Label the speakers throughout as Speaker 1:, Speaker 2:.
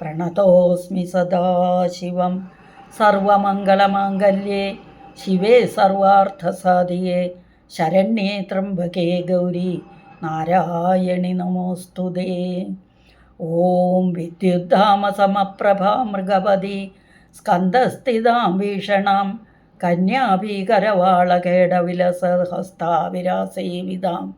Speaker 1: പ്രണതോസ്മി സദാശിവം. സർവമംഗളമാംഗല്യേ ശിവേ സർവാർത്ഥസാധിയേ. ശരണ്യേ ത്രംബകേ ഗൗരി നാരായണി നമോസ്തുതേ. ഓം വിദ്യുദ്ധാമസമപ്രഭാ മൃഗപതി സ്കന്ധസ്ഥിതാം ഭീഷണം കന്യാഭീകരവാളകേടവിലസഹസ്താവിരാസേവിതാം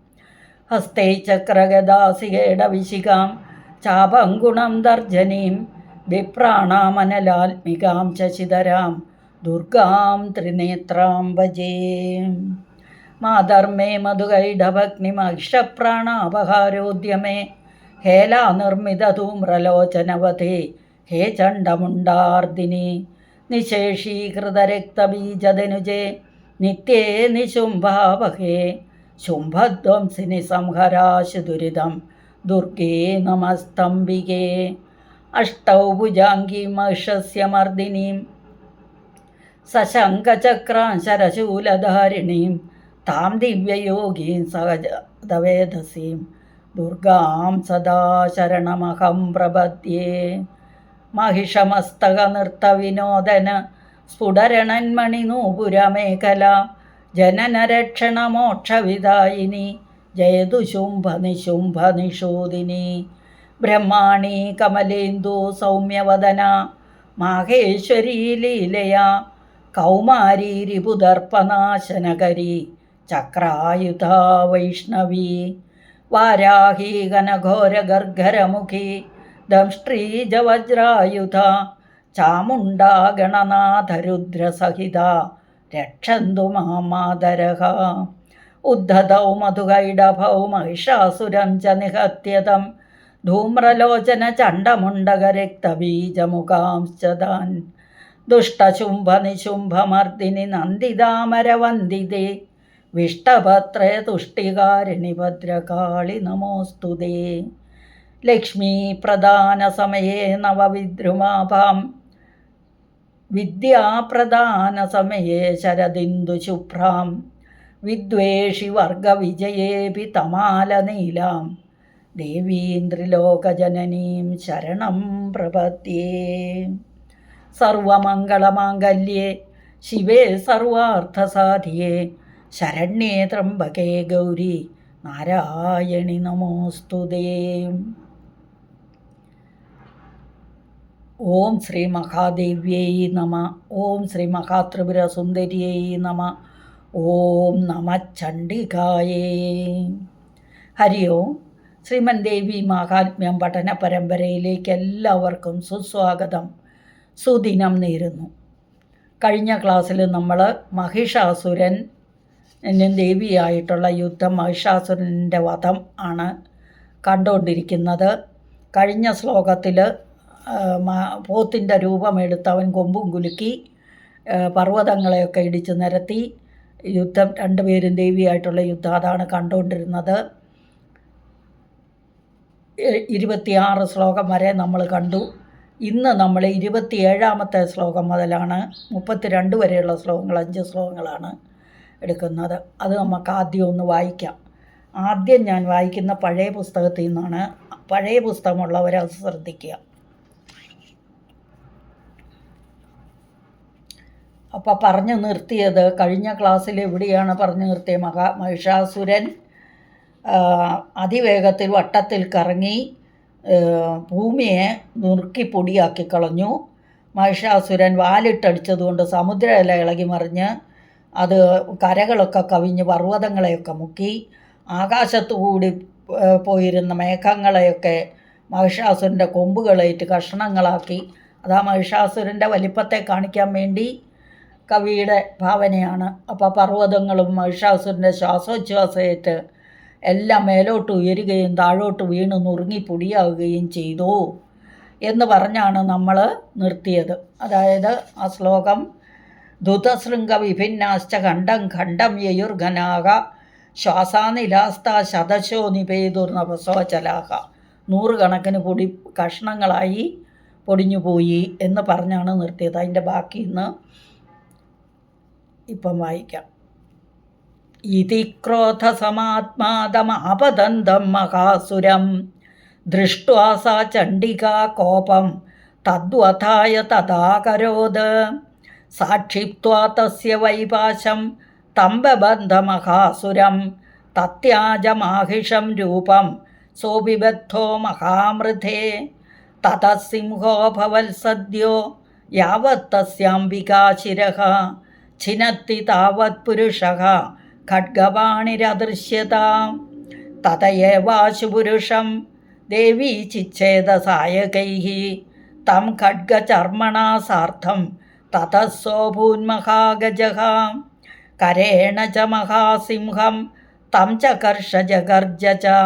Speaker 1: ഹസ്തേ ചക്രഗദാസികേടവിശികാം ചാപങ്കുണം ദർജനീം വിപ്രാണാമനലാത്മികാം ശശിധരാം ദുർഗാം ത്രിനേത്രാം ഭജേ. മാധർമ്മേ മധുകൈഡഭഗ്നിമഹിഷപ്രാണാപഹാരോദ്യമേ ഹേലാനിർമ്മിതധൂമ്രലോചനവധേ ഹേ ചണ്ഡമുണ്ടാർദിനി നിശേഷീകൃതരക്തബീജതനുജേ നിത്യേ നിശുംഭാവഹേ. ശുംഭധ്വംസിനി സംഹരാശു ദുരിതം ദുർഗേ നമസ്തംബികേ അഷ്ടൗ ഭുജാംഗീ മഹിഷസ്യ മർദിനീം സശങ്കചക്രാശരശൂലധാരിണീം താം ദിവ്യയോഗീം സഹജതവേധസീം. ദുർഗാം സദാശരണമഹം പ്രപദ്യേ. മഹിഷമസ്തക നൃത്തവിനോദന സ്ഫുടരണന്മണി നൂപുരമേഖല ജനനരക്ഷണമോക്ഷവിദായിനി ജയതു ശുംഭനിശുംഭനിഷോദിനി ബ്രഹ്മാണി കമലേന്ദു സൗമ്യവദന. മാഹേശ്വരി ലീലയ. കൗമാരി രിപുദർപ്പനാശനകരി. ചക്രായുധ വൈഷ്ണവി. വാരാഹി ഘനഘോരഗർഗരമുഖി ദംഷ്ട്രീജവജ്രായുധ ചാമുണ്ട ഗണനാഥരുദ്രസഹിത രക്ഷന്തു മാമാതരഹ ഉദ്ധതൗ മധുകൈഡഭൗ മഹിഷാസുരം ച നിഹത്യതം ധൂമ്രലോചന ചണ്ഡമുണ്ടകരക്തബീജമുഖാംശ്ച താൻ ദുഷ്ടശുംഭനിശുംഭമർദിനി നന്ദിതാമരവന്ദിതേ. വിഷ്ടഭത്രേ തുഷ്ടികാരിണി ഭദ്രകാളി നമോസ്തുതേ. ലക്ഷ്മീപ്രധാനസമയേ നവവിദ്രുമാഭാം. വിദ്യാപ്രധാനസമയേ ശരദിന്ദുശുഭ്രാം. വിദ്വേഷി വർഗവിജയേപി തമാലനീലാം. ദേവീന്ദ്രിലോകജനനീം ശരണം പ്രപദ്യേ സർവമംഗളമാംഗല്യേ ശിവേ സർവാർത്ഥസാധിയേ. ശരണ്യേ ത്രംബകേ ഗൗരി നാരായണി നമോസ്തുതേ ഓം ശ്രീ മഹാദേവ്യൈ നമ ഓം ശ്രീ മഹാത്രിപുരസുന്ദര്യൈ നമ ഓം നമ ചണ്ഡികായേ. ഹരി ഓം. ശ്രീമൻ ദേവി മഹാത്മ്യം പഠന പരമ്പരയിലേക്ക് എല്ലാവർക്കും സുസ്വാഗതം. സുദിനം നേരുന്നു. കഴിഞ്ഞ ക്ലാസ്സിൽ നമ്മൾ മഹിഷാസുരൻ ദേവിയായിട്ടുള്ള യുദ്ധം മഹിഷാസുരന്റെ വധം ആണ് കണ്ടുകൊണ്ടിരിക്കുന്നത്. കഴിഞ്ഞ ശ്ലോകത്തിൽ പോത്തിന്റെ രൂപമെടുത്ത് അവൻ കൊമ്പും കുലുക്കി പർവതങ്ങളെയൊക്കെ ഇടിച്ചു നിരത്തി യുദ്ധം രണ്ടുപേരും ദേവിയായിട്ടുള്ള യുദ്ധം അതാണ് കണ്ടുകൊണ്ടിരുന്നത്. ഇരുപത്തിയാറ് ശ്ലോകം വരെ നമ്മൾ കണ്ടു. ഇന്ന് നമ്മൾ ഇരുപത്തിയേഴാമത്തെ ശ്ലോകം മുതലാണ് മുപ്പത്തിരണ്ട് വരെയുള്ള ശ്ലോകങ്ങൾ അഞ്ച് ശ്ലോകങ്ങളാണ് എടുക്കുന്നത്. അത് നമുക്ക് ആദ്യം ഒന്ന് വായിക്കാം. ആദ്യം ഞാൻ വായിക്കുന്ന പഴയ പുസ്തകത്തിൽ നിന്നാണ്. പഴയ പുസ്തകമുള്ളവരത് ശ്രദ്ധിക്കുക. അപ്പോൾ പറഞ്ഞു നിർത്തിയത് കഴിഞ്ഞ ക്ലാസ്സിൽ എവിടെയാണ് പറഞ്ഞു നിർത്തിയ മഹാ മഹിഷാസുരൻ? അതിവേഗത്തിൽ വട്ടത്തിൽ കറങ്ങി ഭൂമിയെ നുറുക്കി പൊടിയാക്കി കളഞ്ഞു. മഹിഷാസുരൻ വാലിട്ടടിച്ചതുകൊണ്ട് സമുദ്രയില ഇളകി മറിഞ്ഞ് അത് കരകളൊക്കെ കവിഞ്ഞ് പർവതങ്ങളെയൊക്കെ മുക്കി. ആകാശത്തു കൂടി പോയിരുന്ന മേഘങ്ങളെയൊക്കെ മഹിഷാസുരന്റെ കൊമ്പുകളേറ്റ് കഷ്ണങ്ങളാക്കി. അതാ മഹിഷാസുരന്റെ വലിപ്പത്തെ കാണിക്കാൻ വേണ്ടി കവിയുടെ ഭാവനയാണ്. അപ്പോൾ പർവതങ്ങളും മഹിഷാസുരന്റെ ശ്വാസോച്ഛ്വാസമേറ്റ് എല്ലാം മേലോട്ട് ഉയരുകയും താഴോട്ട് വീണ് നുറുങ്ങി പൊടിയാവുകയും ചെയ്തു എന്ന് പറഞ്ഞാണ് നമ്മൾ നിർത്തിയത്. അതായത് ആ ശ്ലോകം ധുതശൃംഗ വിഭിന്നാശ്ച ഖണ്ഡം ഖണ്ഡം യയുർഘനാക ശ്വാസാനിലാസ്ത ശതശോ നിപേതുർ നിപേതുർനവസോചലാഹ നൂറുകണക്കിന് പൊടി കഷ്ണങ്ങളായി പൊടിഞ്ഞു പോയി എന്ന് പറഞ്ഞാണ് നിർത്തിയത്. അതിന്റെ ബാക്കി ഇന്ന് ഇപ്പം വായിക്കാം. ഇതി ക്രോധസമാത്മാതമാപദന്തം മഹാസുരം. ദൃഷ്ട്വാ ചണ്ഡികാ കോപം. തദ്വഥായ തഥാകരോത്. സാക്ഷിപ്വാ തസ്യ വൈപാശം. തമ്പബന്ധമഹാസുരം. തത്യാജമാഹിഷം രൂപം. സോപിബദ്ധോ മഹാമൃധേ. തതസിംഹോഭവത്സദ്യോ സിംഹോ छिनत्ति तावत्पुरुषः खड्गवाणिरदृश्यतां तत एवाशुपुरुषं देवी चिच्छेदसायकैः तं खड्गचर्मणा सार्धं ततः सोऽभून्महागजः करेण च महासिंहं तं च कर्षजगर्ज च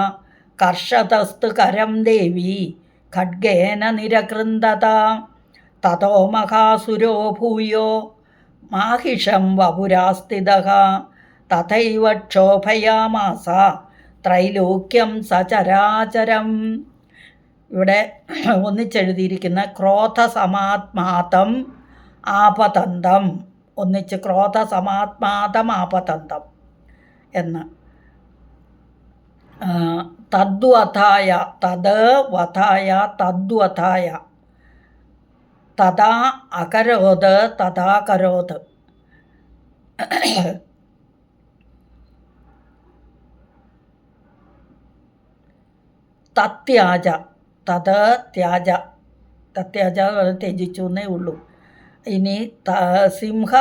Speaker 1: कर्षतस्तु करं देवी खड्गेन निरकृन्दता ततो महासुरो भूयो മാഹിഷം വപുരാസ്ഥിത തഥൈവ ക്ഷോഭയാമാസ ത്രൈലോക്യം സചരാചരം ഇവിടെ ഒന്നിച്ചെഴുതിയിരിക്കുന്ന ക്രോധസമാത്മാതം ആപതന്തം ഒന്നിച്ച് ക്രോധസമാത്മാതം ആപതന്തം എന്ന്. തദ്വഥായ തത് വഥായ തദ്വഥായ തഥാ അകരോത് തഥാ കരോത്. തത്യാജ തത് ത്യാജ. തത്യാജ ത്യജിച്ചു എന്നേ ഉള്ളൂ. ഇനി ത സിംഹ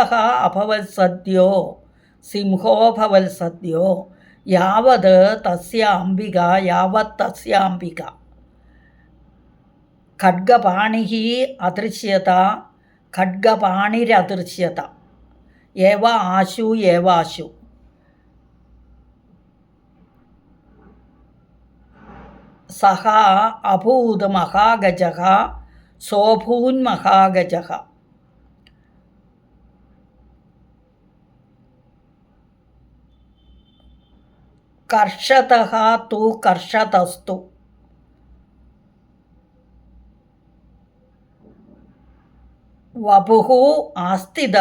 Speaker 1: അഭവത് സദ്യോ സിംഹോഭവൽ സദ്യോ യാവത് തസ്യ അംബിക യാവത് തസ്യ അംബിക ഖഡ്ഗപാണി അദൃശ്യത ഖഡ്ഗപാണിരദൃശ്യത ഏവ ആശു ഏവാശു സഹ അഭൂത് മഹാഗജ സോഭൂൻ മഹാഗജ കർഷത തു കർഷതസ്തു വപുഹു ആസ്തിത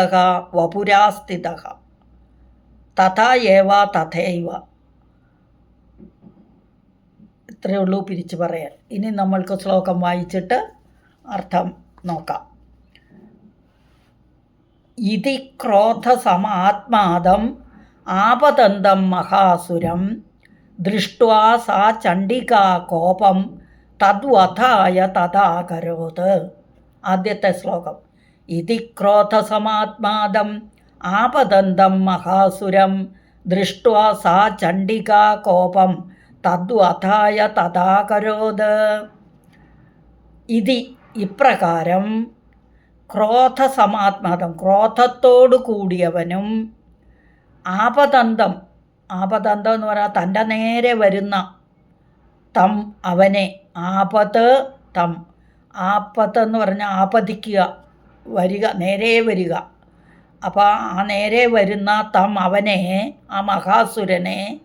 Speaker 1: വപുരാസ്തിത. തഥാ ഏവ തഥൈവ. ഇത്രയേ ഉള്ളൂ പിരിച്ചു പറയാൻ. ഇനി നമ്മൾക്ക് ശ്ലോകം വായിച്ചിട്ട് അർത്ഥം നോക്കാം. ഇതി ക്രോധസമാത്മാദം ആപതന്തം മഹാസുരം. ദൃഷ്ട്വാ സാ ചണ്ഡികാ കോപം തദ്വഥായ തഥാകരോത്. ആദ്യത്തെ ശ്ലോകം. ഇതി ക്രോധസമാത്മാദം ആപദന്തം മഹാസുരം. ദൃഷ്ട്വാ സാ ചണ്ഡികാ കോപം. തദ്വഥായ തഥാകരോത് ഇതി ഇപ്രകാരം ക്രോധസമാത്മാദം ക്രോധത്തോടു കൂടിയവനും ആപതന്തം ആപതന്തം എന്ന് പറഞ്ഞാൽ തന്റെ നേരെ വരുന്ന തം അവനെ ആപത് തം. ആപത്ത് എന്ന് പറഞ്ഞാൽ ആപതിക്കുക. വരിക നേരെ വരിക. അപ്പോൾ ആ നേരെ വരുന്ന തം അവനെ ആ മഹാസുരനെ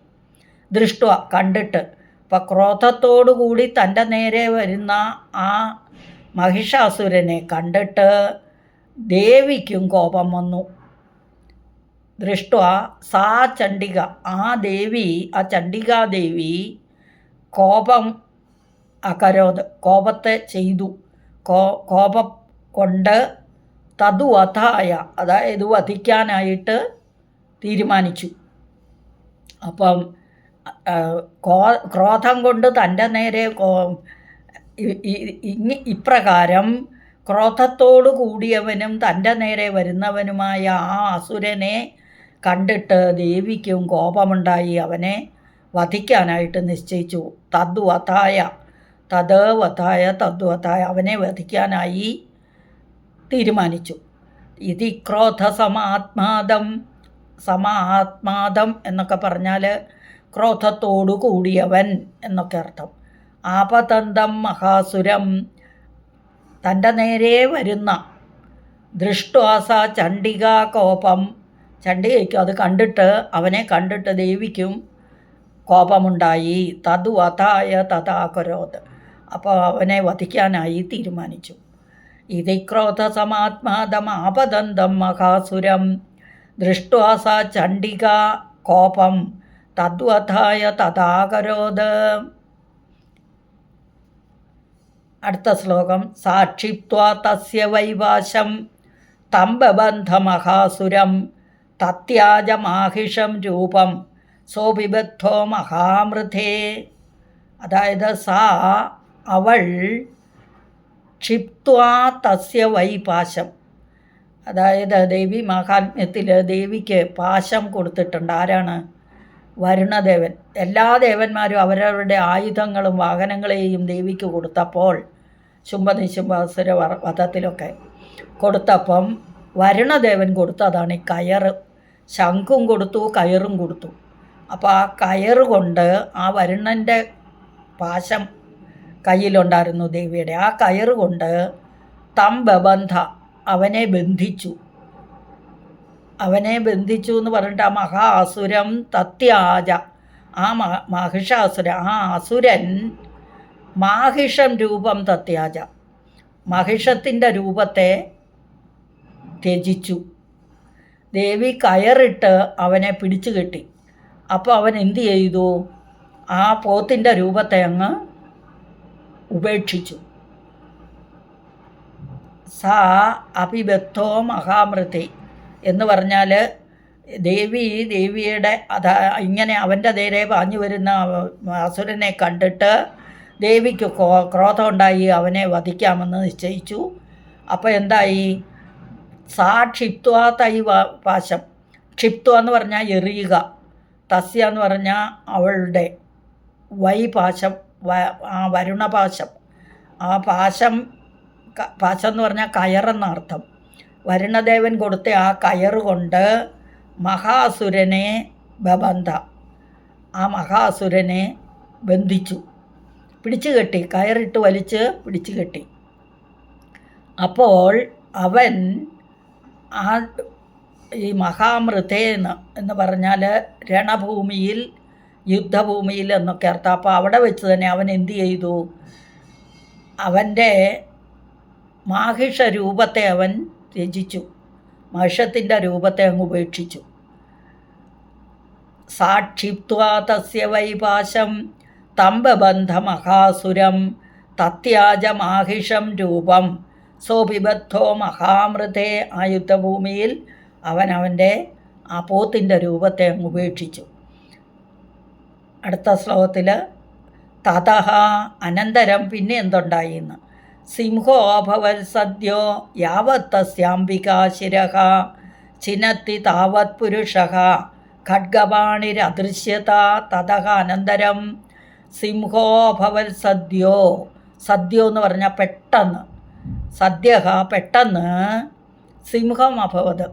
Speaker 1: ദൃഷ്ട കണ്ടിട്ട്. അപ്പോൾ ക്രോധത്തോടു കൂടി തന്റെ നേരെ വരുന്ന ആ മഹിഷാസുരനെ കണ്ടിട്ട് ദേവിക്കും കോപം വന്നു. ദൃഷ്ട സാ ചണ്ഡിക ആ ദേവി ആ ചണ്ഡികാദേവി കോപം അകരോത് കോപത്തെ ചെയ്തു. കോ കോപം കൊണ്ട് തതുവധായ അതായത് വധിക്കാനായിട്ട് തീരുമാനിച്ചു. അപ്പം ക്രോധം കൊണ്ട് തന്റെ നേരെ ഇപ്രകാരം ക്രോധത്തോടു കൂടിയവനും തന്റെ നേരെ വരുന്നവനുമായ ആ അസുരനെ കണ്ടിട്ട് ദേവിക്കും കോപമുണ്ടായി. അവനെ വധിക്കാനായിട്ട് നിശ്ചയിച്ചു. തദ്വതായ തദ്വതായ തദ്വതായ അവനെ വധിക്കാനായി തീരുമാനിച്ചു. ഇതി ക്രോധ സമാത്മാദം സമാത്മാദം എന്നൊക്കെ പറഞ്ഞാൽ ക്രോധത്തോടു കൂടിയവൻ എന്നൊക്കെ അർത്ഥം. ആപതന്തം മഹാസുരം തന്റെ നേരെ വരുന്ന ദൃഷ്ടുവാസ ചണ്ഡിക കോപം. ചണ്ഡികയ്ക്കും അത് കണ്ടിട്ട് അവനെ കണ്ടിട്ട് ദേവിക്കും കോപമുണ്ടായി. തതു വധായ തഥാകരോത് അപ്പോൾ അവനെ വധിക്കാനായി തീരുമാനിച്ചു. ഇതി ക്രോധസമാത്മാദമാപദന്തം മഹാസുരം ദൃഷ്ട്വാസ ചണ്ഡിക കോപം. തദ്വഥായ തഥാകരോത് അടുത്ത ശ്ലോകം. സാക്ഷിത്വാ തസ്യ വൈവാശം. തമ്പബന്ധമഹാസുരം തത്യാജമാഹിഷം രൂപം. സോപിബദ്ധോ മഹാമൃതേ അതായത് സാ അവൾ ക്ഷിപ്ത്വാ തസ്യ വൈപാശം അതായത് ദേവി മഹാത്മ്യത്തിൽ ദേവിക്ക് പാശം കൊടുത്തിട്ടുണ്ട്. ആരാണ്? വരുണദേവൻ. എല്ലാ ദേവന്മാരും അവരവരുടെ ആയുധങ്ങളും വാഹനങ്ങളെയും ദേവിക്ക് കൊടുത്തപ്പോൾ ശുംഭനിശുംഭാസുര വ- വധത്തിലൊക്കെ കൊടുത്തപ്പം വരുണദേവൻ കൊടുത്തതാണ് ഈ കയറ്. ശംഖും കൊടുത്തു കയറും കൊടുത്തു. അപ്പോൾ ആ കയറ് കൊണ്ട് ആ വരുണന്റെ പാശം കയ്യിലുണ്ടായിരുന്നു ദേവിയുടെ. ആ കയറുകൊണ്ട് തമ്പബന്ധ അവനെ ബന്ധിച്ചു. അവനെ ബന്ധിച്ചു എന്ന് പറഞ്ഞിട്ട് ആ മഹാ അസുരം തത്യാജ. ആ മഹിഷാസുര ആ അസുരൻ മാഹിഷം രൂപം തത്യാജ. മഹിഷത്തിന്റെ രൂപത്തെ ത്യജിച്ചു. ദേവി കയറിട്ട് അവനെ പിടിച്ചു കെട്ടി. അപ്പോൾ അവൻ എന്തു ചെയ്തു? ആ പോത്തിന്റെ രൂപത്തെ അങ്ങ് ഉപേക്ഷിച്ചു. സാ അഭിബദ്ധോ മഹാമൃതി എന്ന് പറഞ്ഞാൽ ദേവി ദേവിയുടെ അതാ ഇങ്ങനെ അവന്റെ നേരെ പാഞ്ഞു വരുന്ന അസുരനെ കണ്ടിട്ട് ദേവിക്ക് ക്രോ- ക്രോധം ഉണ്ടായി അവനെ വധിക്കാമെന്ന് നിശ്ചയിച്ചു. അപ്പോൾ എന്തായി? സാ ക്ഷിപ്ത്വ തൈ പാശം. ക്ഷിപ്ത്വ എന്ന് പറഞ്ഞാൽ എറിയുക. തസ്യ എന്ന് പറഞ്ഞാൽ അവളുടെ വൈ പാശം. ആ വരുണപാശം ആ പാശം പാശം എന്ന് പറഞ്ഞാൽ കയറെന്നർത്ഥം വരുണദേവൻ കൊടുത്ത ആ കയറ് കൊണ്ട് മഹാസുരനെ ബബന്ധ. ആ മഹാസുരനെ ബന്ധിച്ചു. പിടിച്ചു കെട്ടി കയറിട്ട് വലിച്ച് പിടിച്ചു കെട്ടി. അപ്പോൾ അവൻ ആ ഈ മഹാമൃതേന്ന് എന്ന് പറഞ്ഞാൽ രണഭൂമിയിൽ യുദ്ധഭൂമിയിൽ എന്നൊക്കെ അർത്ഥം. അപ്പോൾ അവിടെ വെച്ച് തന്നെ അവൻ എന്ത് ചെയ്തു? അവന്റെ മാഹിഷ രൂപത്തെ അവൻ രചിച്ചു. മഹിഷത്തിന്റെ രൂപത്തെ അങ്ങ് ഉപേക്ഷിച്ചു. സാക്ഷിത്വാ തസ്യ വൈപാശം തമ്പബന്ധമഹാസുരം തത്യാജമാഹിഷം രൂപം. സോപിബദ്ധോ മഹാമൃതേ ആ യുദ്ധഭൂമിയിൽ അവൻ അവന്റെ ആ പോത്തിന്റെ രൂപത്തെ അങ്ങ് ഉപേക്ഷിച്ചു. അടുത്ത ശ്ലോകത്തിൽ തഥ അനന്തരം പിന്നെ എന്തുണ്ടായി എന്ന് സിംഹോ അഭവൽ സദ്യോ യാവത്തസ്യാംബികാ ശിരഃ? ചിനത്തി താവത് പുരുഷ? ഖഡ്ഗപാണിരദൃശ്യത തതഹ അനന്തരം? സിംഹോ അഭവൽ സദ്യോ സദ്യോ എന്ന് പറഞ്ഞാൽ പെട്ടെന്ന്. സദ്യ പെട്ടെന്ന് സിംഹം അഭവത്.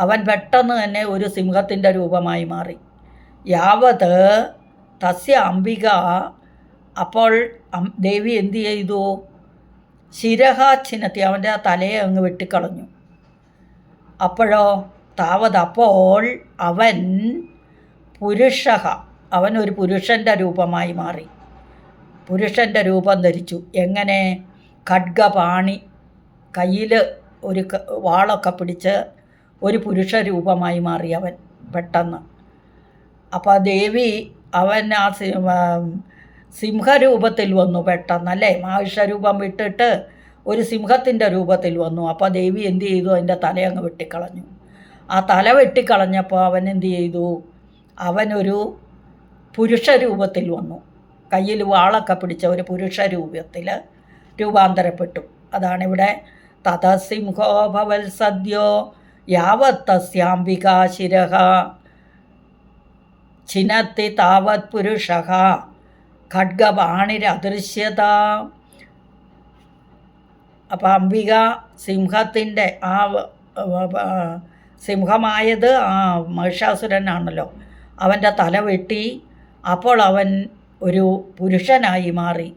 Speaker 1: അവൻ പെട്ടെന്ന് തന്നെ ഒരു സിംഹത്തിന്റെ രൂപമായി മാറി. യാവത് തസ്യ അംബിക. അപ്പോൾ ദേവി എന്ത് ചെയ്തു? ശിരഹ ചിഹ്നത്തി അവന്റെ ആ തലയെ അങ്ങ് വെട്ടിക്കളഞ്ഞു. അപ്പോഴോ താവത് അപ്പോൾ അവൻ പുരുഷഹ അവൻ ഒരു പുരുഷന്റെ രൂപമായി മാറി. പുരുഷന്റെ രൂപം ധരിച്ചു. എങ്ങനെ? ഖഡ്ഗപാണി കയ്യിൽ ഒരു വാളൊക്കെ പിടിച്ച് ഒരു പുരുഷ രൂപമായി മാറി അവൻ പെട്ടെന്ന്. അപ്പോൾ ദേവി അവൻ ആ സിംഹരൂപത്തിൽ വന്നു പെട്ടെന്നല്ലേ? മഹിഷരൂപം വിട്ടിട്ട് ഒരു സിംഹത്തിന്റെ രൂപത്തിൽ വന്നു. അപ്പോൾ ദേവി എന്തു ചെയ്തു? അതിന്റെ തലയങ്ങ് വെട്ടിക്കളഞ്ഞു. ആ തല വെട്ടിക്കളഞ്ഞപ്പോൾ അവൻ എന്തു ചെയ്തു? അവനൊരു പുരുഷ രൂപത്തിൽ വന്നു. കയ്യിൽ വാളൊക്കെ പിടിച്ച ഒരു പുരുഷ രൂപത്തിൽ രൂപാന്തരപ്പെട്ടു. അതാണിവിടെ തഥസിംഹോ ഭവൽ സദ്യോ യാവത്തസ്യാംബികാ ശിരഃ. ചിനത്തി താവത് പുരുഷ. ഖഡ്ഗപാണിരദൃശ്യത അപ്പം അംബിക സിംഹത്തിന്റെ ആ സിംഹമായത് ആ മഹിഷാസുരനാണല്ലോ. അവന്റെ തല വെട്ടി. അപ്പോൾ അവൻ ഒരു പുരുഷനായി മാറി.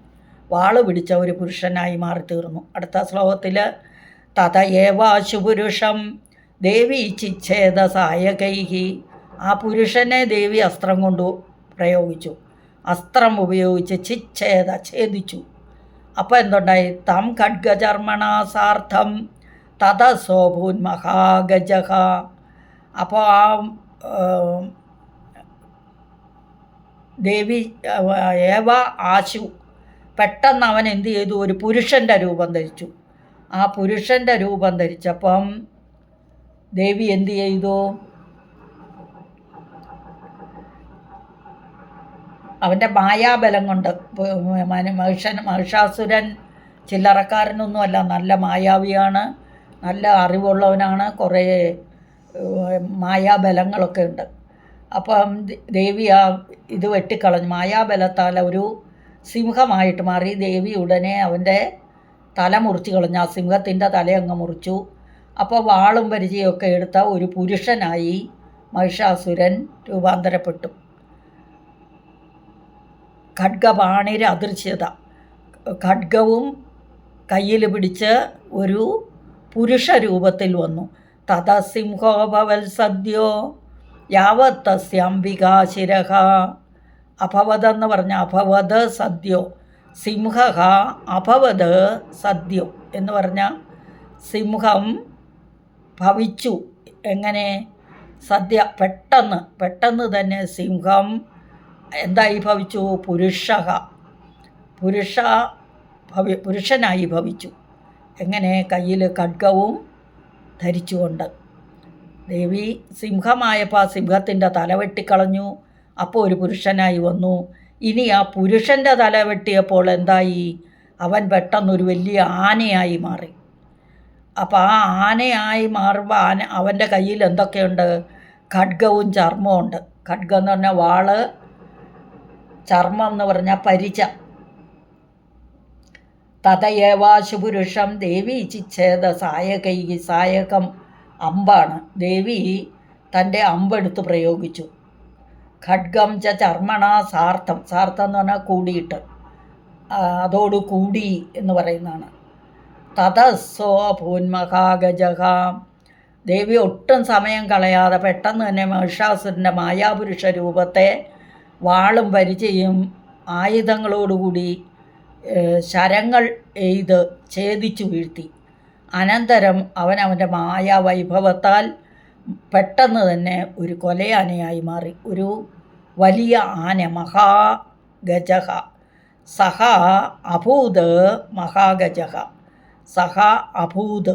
Speaker 1: വാൾ പിടിച്ച ഒരു പുരുഷനായി മാറി തീർന്നു അടുത്ത ശ്ലോകത്തിൽ തഥ ഏവാശുപുരുഷം ദേവി ചിച്ഛേദ സായകൈഹി. ആ പുരുഷനെ ദേവി അസ്ത്രം കൊണ്ട് പ്രയോഗിച്ചു. അസ്ത്രം ഉപയോഗിച്ച് ചിച്ഛേദ ഛേദിച്ചു. അപ്പോൾ എന്തുണ്ടായി? തം ഖഡ്ഗചർമ്മണാസാർത്ഥം തത തഥസോഭൂൻ മഹാഗജ. അപ്പോൾ ആ ദേവി ഏവ ആശു പെട്ടെന്ന് അവൻ എന്ത് ചെയ്തു? ഒരു പുരുഷന്റെ രൂപം ധരിച്ചു. ആ പുരുഷന്റെ രൂപം ധരിച്ചപ്പം ദേവി എന്ത് ചെയ്തു? അവന്റെ മായാബലം കൊണ്ട് മഹിഷൻ മഹിഷാസുരൻ ചില്ലറക്കാരനൊന്നുമല്ല നല്ല മായാവിയാണ് നല്ല അറിവുള്ളവനാണ് കുറേ മായാബലങ്ങളൊക്കെ ഉണ്ട്. അപ്പം ദേവി ആ ഇത് വെട്ടിക്കളഞ്ഞു. മായാബലത്താൽ ഒരു സിംഹമായിട്ട് മാറി. ദേവി ഉടനെ അവന്റെ തല മുറിച്ച് കളഞ്ഞു. ആ സിംഹത്തിന്റെ തലയങ്ങ് മുറിച്ചു. അപ്പോൾ വാളും പരിചയമൊക്കെ എടുത്ത ഒരു പുരുഷനായി മഹിഷാസുരൻ രൂപാന്തരപ്പെട്ടു. ഖഡ്ഗപാണിര അദൃശ്യത ഖഡ്ഗവും കയ്യിൽ പിടിച്ച് ഒരു പുരുഷ രൂപത്തിൽ വന്നു. തഥസിംഹോഭവൽ സദ്യോ യാവത്തസ്യാംബികാ ശിരഹ അഭവത് അഭവതെന്ന് പറഞ്ഞ അഭവത് സദ്യോ. സിംഹ അഭവത് സദ്യോ എന്ന് പറഞ്ഞ സിംഹം ഭവിച്ചു. എങ്ങനെ? സദ്യ പെട്ടെന്ന്. പെട്ടെന്ന് തന്നെ സിംഹം എന്തായി ഭവിച്ചു പുരുഷ പുരുഷ ഭവി പുരുഷനായി ഭവിച്ചു. എങ്ങനെ? കയ്യിൽ ഖഡ്ഗവും ധരിച്ചുകൊണ്ട്. ദേവി സിംഹമായപ്പോൾ സിംഹത്തിന്റെ തല വെട്ടിക്കളഞ്ഞു. അപ്പോൾ ഒരു പുരുഷനായി വന്നു. ഇനി ആ പുരുഷന്റെ തല വെട്ടിയപ്പോൾ എന്തായി? അവൻ പെട്ടെന്നൊരു വലിയ ആനയായി മാറി. അപ്പോൾ ആ ആനയായി മാറുമ്പോൾ ആന അവന്റെ കയ്യിൽ എന്തൊക്കെയുണ്ട്? ഖഡ്ഗവും ചർമ്മവും ഉണ്ട് ഖഡ്ഗം എന്ന് പറഞ്ഞാൽ വാൾ ചർമ്മം എന്ന് പറഞ്ഞാൽ പരിച. തഥയേവാശുപുരുഷം ദേവി ചിച്ഛേദ സായകൈ സായകം അമ്പാണ്. ദേവി തന്റെ അമ്പെടുത്ത് പ്രയോഗിച്ചു. ഖഡ്ഗം ച ചർമ്മണ സാർത്ഥം. സാർത്ഥം എന്ന് പറഞ്ഞാൽ കൂടിയിട്ട്. അതോട് കൂടി എന്ന് പറയുന്നതാണ്. തതസ്സോ ഭൂന്മഹാഗജഹ. ദേവി ഒട്ടും സമയം കളയാതെ പെട്ടെന്ന് തന്നെ മഹിഷാസുരന്റെ മായാപുരുഷ രൂപത്തെ വാളും പരിചയും ആയുധങ്ങളോടുകൂടി ശരങ്ങൾ എയ്ത് ഛേദിച്ചു വീഴ്ത്തി. അനന്തരം അവൻ അവന്റെ മായാവൈഭവത്താൽ പെട്ടെന്ന് തന്നെ ഒരു കൊലയാനയായി മാറി. ഒരു വലിയ ആന മഹാ ഗജഹ. സഹ അഭൂത് മഹാഗജഹ സഹ അഭൂത്.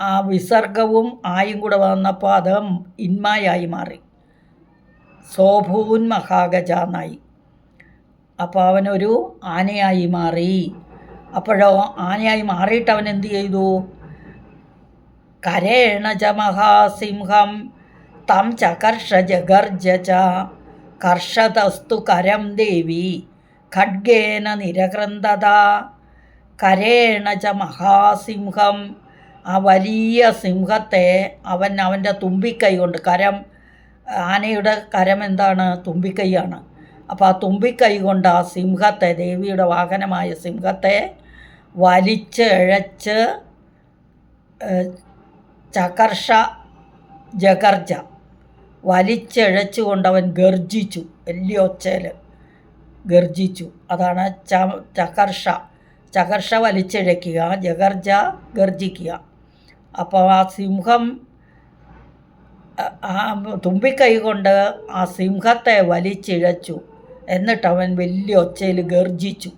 Speaker 1: ആ വിസർഗവും ആയും കൂടെ വന്നപ്പോൾ അത് ഇന്മായായി മാറി. സോഭൂൻ മഹാഗജ എന്നായി അപ്പോൾ അവനൊരു ആനയായി മാറി. അപ്പോഴോ ആനയായി മാറിയിട്ട് അവൻ എന്ത് ചെയ്തു? കരേണ ച മഹാസിംഹം തം ചകർഷ ജഗർജ ച കർഷതസ്തു കരം ദേവി ഖഡ്ഗേന നിരഗ്രന്ഥത കരേണ ച മഹാസിംഹം ആ വലിയ സിംഹത്തെ അവൻ അവന്റെ തുമ്പിക്കൈ കൊണ്ട് കരം ആനയുടെ കരം എന്താണ്? തുമ്പിക്കൈയാണ്. അപ്പോൾ ആ തുമ്പിക്കൈ കൊണ്ട് ആ സിംഹത്തെ ദേവിയുടെ വാഹനമായ സിംഹത്തെ വലിച്ച് ഇഴച്ച് ചകർഷ ജഗർജ വലിച്ചിഴച്ചുകൊണ്ട് അവൻ ഗർജിച്ചു. വലിയ ഒച്ചയിൽ ഗർജിച്ചു. അതാണ് ച ചകർഷ. ചകർഷ വലിച്ചിഴയ്ക്കുക ജഗർജ ഗർജിക്കുക. അപ്പോൾ ആ സിംഹം ആ തുമ്പിക്കൈ കൊണ്ട് ആ സിംഹത്തെ വലിച്ചിഴച്ചു. എന്നിട്ട് അവൻ വലിയ ഒച്ചയിൽ ഗർജിച്ചു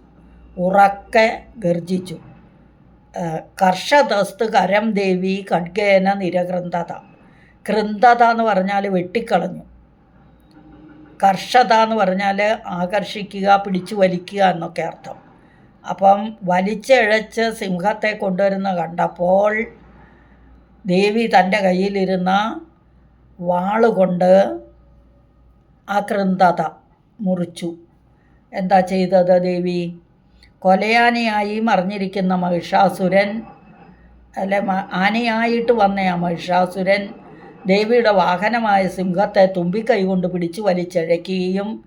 Speaker 1: ഉറക്കെ ഗർജിച്ചു കർഷദസ്ത് കരം ദേവി ഖഡ്ഗേന നിരകൃന്ദത കൃന്തത എന്ന് പറഞ്ഞാൽ വെട്ടിക്കളഞ്ഞു. കർഷത എന്ന് പറഞ്ഞാൽ ആകർഷിക്കുക പിടിച്ചു വലിക്കുക എന്നൊക്കെ അർത്ഥം. അപ്പം വലിച്ചിഴച്ച് സിംഹത്തെ കൊണ്ടുവരുന്ന കണ്ടപ്പോൾ ദേവി തന്റെ കയ്യിലിരുന്ന വാളുകൊണ്ട് ആ കൃന്തത മുറിച്ചു. എന്താ ചെയ്തത് ദേവി? കൊലയാനയായി മറിഞ്ഞിരിക്കുന്ന മഹിഷാസുരൻ അല്ലെ ആനയായിട്ട് വന്ന ആ മഹിഷാസുരൻ ദേവിയുടെ വാഹനമായ സിംഹത്തെ തുമ്പിക്കൈ കൊണ്ട് പിടിച്ചു വലിച്ചഴക്കുകയും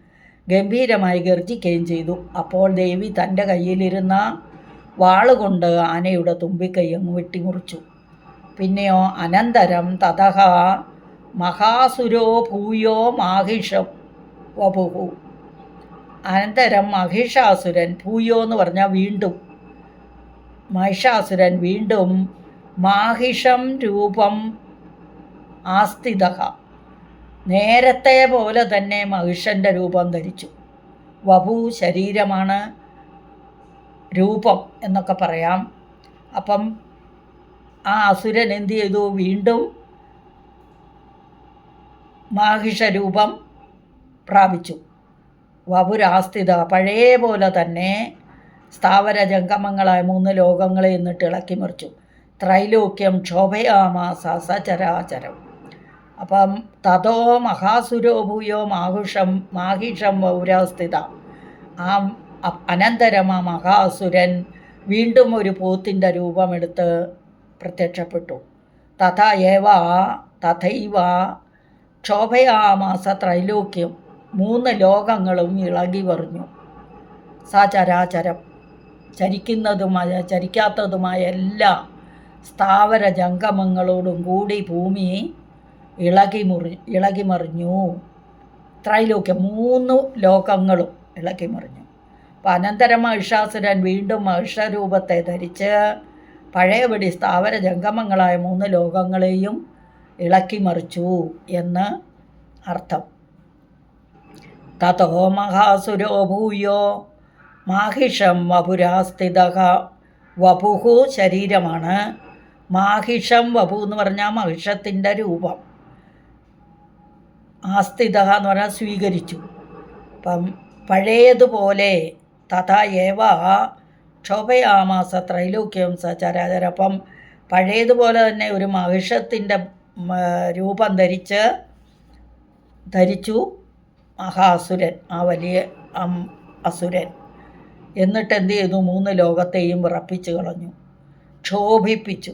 Speaker 1: ഗംഭീരമായി ഗർജിക്കുകയും ചെയ്തു. അപ്പോൾ ദേവി തന്റെ കയ്യിലിരുന്ന വാളുകൊണ്ട് ആനയുടെ തുമ്പിക്കൈ അങ്ങ് വെട്ടിമുറിച്ചു. പിന്നെയോ അനന്തരം തതഹ മഹാസുരോ ഭൂയോ മാഹിഷം വപുഹു അനന്തരം മഹിഷാസുരൻ ഭൂയോ എന്ന് പറഞ്ഞാൽ വീണ്ടും. മഹിഷാസുരൻ വീണ്ടും മാഹിഷം രൂപം ആസ്ഥിത നേരത്തെ പോലെ തന്നെ മഹിഷന്റെ രൂപം ധരിച്ചു. വപു ശരീരമാണ് രൂപം എന്നൊക്കെ പറയാം. അപ്പം ആ അസുരൻ എന്ത് ചെയ്തു? വീണ്ടും മാഹിഷ രൂപം പ്രാപിച്ചു. വപുരാസ്ഥിത പഴയ പോലെ തന്നെ സ്ഥാവര ജംഗമങ്ങളായ മൂന്ന് ലോകങ്ങളെ എന്നിട്ട് ഇളക്കി മറിച്ചു. ത്രൈലോക്യം ക്ഷോഭയാമാസ സചരാചരം അപ്പം തതോ മഹാസുരോ ഭൂയോ മാഹുഷം മാഹിഷം വൗരാസ്ഥിത ആ അനന്തരം ആ മഹാസുരൻ വീണ്ടും ഒരു പോത്തിന്റെ രൂപമെടുത്ത് പ്രത്യക്ഷപ്പെട്ടു. തഥ ഏവ തഥൈവ ക്ഷോഭയാമാസ ത്രൈലോക്യം മൂന്ന് ലോകങ്ങളും ഇളകി പറഞ്ഞു. സചരാചരം ചരിക്കുന്നതുമായ ചരിക്കാത്തതുമായ എല്ലാ സ്ഥാവര ജംഗമങ്ങളോടും കൂടി ഭൂമി ഇളകി മുറി ഇളകി മറിഞ്ഞു. ത്രൈലോക്യം മൂന്ന് ലോകങ്ങളും ഇളകി മറിഞ്ഞു. അപ്പം അനന്തരം മഹിഷാസുരൻ വീണ്ടും മഹിഷരൂപത്തെ ധരിച്ച് പഴയപടി സ്ഥാവര ജംഗമങ്ങളായ മൂന്ന് ലോകങ്ങളെയും ഇളക്കി മറിച്ചു എന്ന് അർത്ഥം. തതോ മഹാസുരോ ഭൂയോ മാഹിഷം വപുരാസ്ഥിത വപുഹു ശരീരമാണ്. മാഹിഷം വപു എന്ന് പറഞ്ഞാൽ മഹിഷത്തിന്റെ രൂപം. ആസ്ഥിത എന്ന് പറഞ്ഞാൽ സ്വീകരിച്ചു. അപ്പം പഴയതുപോലെ തഥ ഏവ ക്ഷോഭയാമാസ ത്രൈലോക്യം അപ്പം പഴയതുപോലെ തന്നെ ഒരു മഹിഷത്തിന്റെ രൂപം ധരിച്ച് ധരിച്ചു. മഹാസുരൻ ആ വലിയ അസുരൻ. എന്നിട്ട് എന്ത് ചെയ്തു? മൂന്ന് ലോകത്തെയും വിറപ്പിച്ചു കളഞ്ഞു. ക്ഷോഭിപ്പിച്ചു.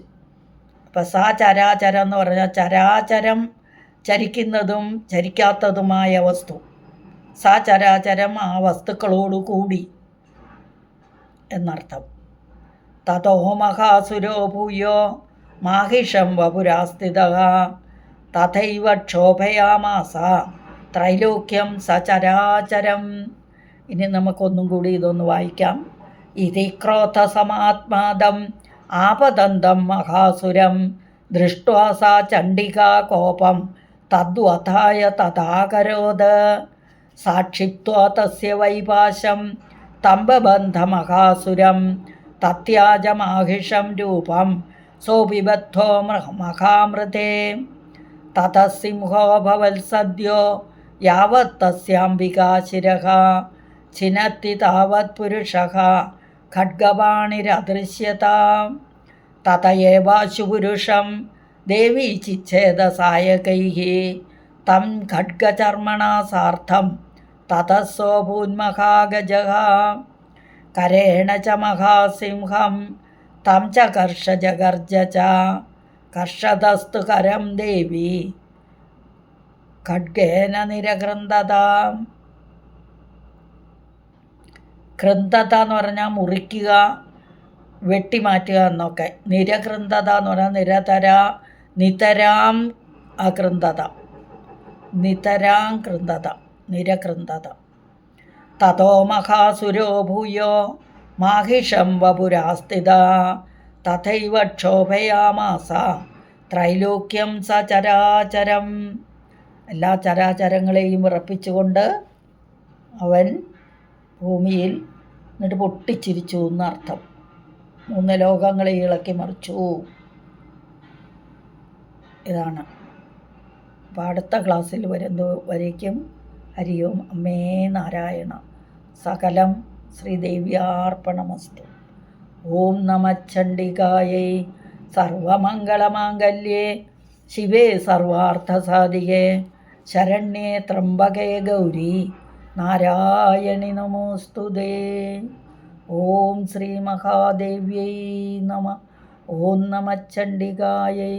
Speaker 1: അപ്പം സാ ചരാചരം എന്ന് പറഞ്ഞാൽ ചരാചരം ചരിക്കുന്നതും ചരിക്കാത്തതുമായ വസ്തു. സാ ചരാചരം ആ വസ്തുക്കളോട് കൂടി എന്നർത്ഥം. തതോ മഹാസുരോ ഭൂയോ മാഹിഷം വപുരാസ്ഥിത തഥൈവ ക്ഷോഭയാമാസ ത്രൈലോക്യം സചരാചരം ഇനി നമുക്കൊന്നും കൂടി ഇതൊന്ന് വായിക്കാം. ഇതി ക്രോധസമാത്മാദം ആപദന്തം മഹാസുരം ദൃഷ്ട്വാ ചണ്ഡികാ കോപം തദ്വഥായ തഥാകരോത്। സാക്ഷിപ്വാ തസ്യ വൈപാശം തമ്പബന്ധമഹാസുരം തത്യാജമാഹിഷം രൂപം। സോപിബദ്ധോ മഹാമൃതേ തതസിംഹോ ഭവത്സദ്യോ യാവത് തസ്യാംബികാ ശിരഃ ചിനത്തി താവത് പുരുഷः ഖഡ്ഗപാണിരദൃശ്യതാം തത ഏവാശുപുരുഷം ദേവീ ചിച്ഛേദസായകൈः തം ഖഡ്ഗചർമ്മണാ സാർത്ഥം തതസ്സോഭൂന്മഹാഗജः കരേണ ച മഹാസിംഹം തം ച കർഷജഗർജ ച കർഷതസ്തു കരം ദേവി. ഖഡ്ഗേന നിരകൃന്തതാം കൃന്തത എന്ന് പറഞ്ഞാൽ മുറിക്കുക വെട്ടിമാറ്റുക എന്നൊക്കെ. നിരകൃന്തത എന്ന് പറഞ്ഞാൽ നിരതര നിതരാം അകൃന്തത നിതരാം കൃന്തത നിരകൃന്തത തതോ മഹാസുരോ ഭൂയോ. മാഹിഷം വപുരാസ്ഥിത തഥൈവ ക്ഷോഭയാമാസ. ത്രൈലോക്യം സചരാചരം എല്ലാ ചരാചരങ്ങളെയും വിറപ്പിച്ചുകൊണ്ട് അവൻ ഭൂമിയിൽ എന്നിട്ട് പൊട്ടിച്ചിരിച്ചു എന്നർത്ഥം. മൂന്ന് ലോകങ്ങളെ ഇളക്കി മറിച്ചു. ഇതാണ്. അപ്പോൾ അടുത്ത ക്ലാസ്സിൽ വരുന്ന വരേക്കും ഹരിയോം അമ്മേ നാരായണ. സകലം ശ്രീദേവ്യാർപ്പണമസ്തു. ഓം നമച്ചണ്ഡികായൈ സർവമംഗളമാംഗല്യേ. ശിവേ സർവാർത്ഥസാധികേ. ശരണ്യേ ത്രംബകേ ഗൗരി. നാരായണി നമോസ്തുതേ ഓം ശ്രീ മഹാദേവ്യൈ നമ. ഓം നമച്ചണ്ഡികായൈ